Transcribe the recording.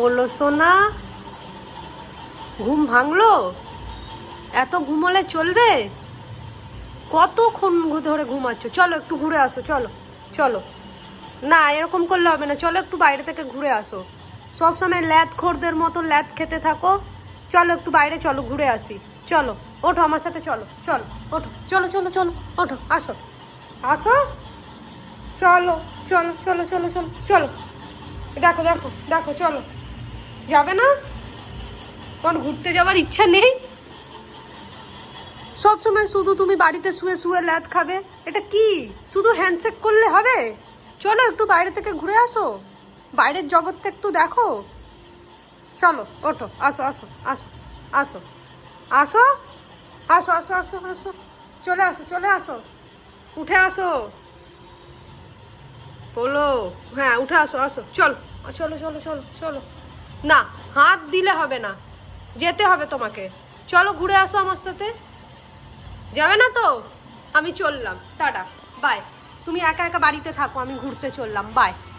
বলল সোনা। ঘুম ভাঙলো? এত ঘুমোলে চলবে? কতক্ষণ ধরে ঘুমাচ্ছ? চলো, একটু ঘুরে আসো, চলো চলো। না, এরকম করলে হবে না। চলো, একটু বাইরে থেকে ঘুরে আসো। সবসময় ল্যাদ খোরদের মতো ল্যাদ খেতে থাকো। চলো, একটু বাইরে চলো, ঘুরে আসি। চলো, ওঠো আমার সাথে, চলো চলো, ওঠো। চলো চলো চলো, ওঠো, আসো। আসো? চলো চলো চলো চলো চলো চলো। দেখো দেখো দেখো, চলো। যাবে না? তোমার ঘুরতে যাওয়ার ইচ্ছা নেই? সব সময় শুধু তুমি বাড়িতে শুয়ে শুয়ে ল্যাদ খাবে। এটা কি? শুধু হ্যান্ডশেক করলে হবে? চলো একটু বাইরে থেকে ঘুরে আসো। বাইরের জগৎটা একটু দেখো। চলো, ওঠো, আসো আসো আসো আসো আসো আসো আসো আসো আসো, চলে আসো চলে আসো, উঠে আসো। বলো হ্যাঁ উঠে আসো আসো, চলো চলো চলো চলো চলো। না, হাত দিলে হবে না। যেতে হবে তোমাকে। চলো ঘুরে আসো আমার সাথে। যাবে না তো? আমি চললাম। টাটা। বাই। তুমি একা একা বাড়িতে থাকো, আমি ঘুরতে চললাম। বাই।